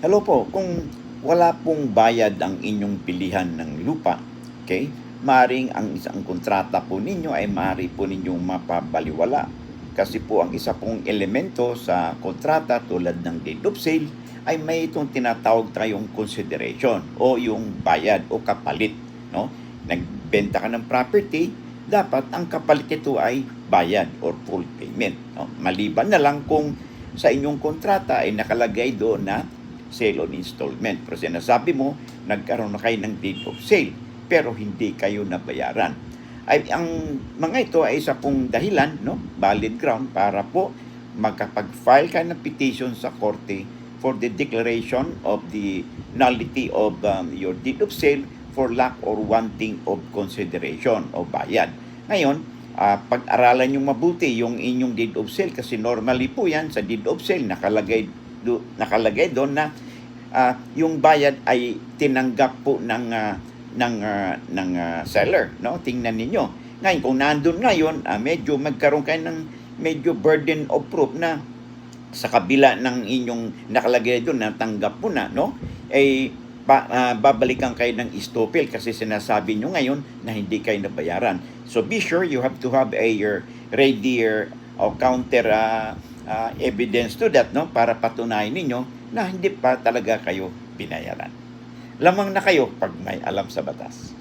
Hello po, kung wala pong bayad ang inyong pilihan ng lupa, okay, maring ang isang kontrata po ninyo ay maaari po ninyong mapabaliwala. Kasi po ang isa pong elemento sa kontrata tulad ng date of sale ay may itong tinatawag tayong consideration o yung bayad o kapalit. No? Nagbenta ka ng property, dapat ang kapalit nito ay bayad or full payment. No? Maliban na lang kung sa inyong kontrata ay nakalagay doon na sale on installment. Pero sinasabi mo, nagkaroon na kayo ng date of sale, pero hindi kayo nabayaran. Ay, ang mga ito ay isa pong dahilan, no? valid ground, para po makapag-file ka ng petition sa korte for the declaration of the nullity of um, your deed of sale for lack or wanting of consideration o bayad. Ngayon, ah, pag-aralan nyo mabuti yung inyong deed of sale kasi normally po yan sa deed of sale nakalagay do, nakalagay doon na ah, yung bayad ay tinanggap po ng ah, ng ah, ng ah, seller no? Tingnan ninyo. Ngayon kung nandun ngayon ah, medyo magkaroon kayo ng medyo burden of proof na sa kabila ng inyong nakalagay doon na tanggap mo na no? Ay ba, ah, babalikan kayo ng istopel kasi sinasabi nyo ngayon na hindi kayo nabayaran. So be sure you have to have a your ready or o counter ah, ah, evidence to that no? Para patunayan ninyo na hindi pa talaga kayo binayaran. Lamang na kayo pag may alam sa batas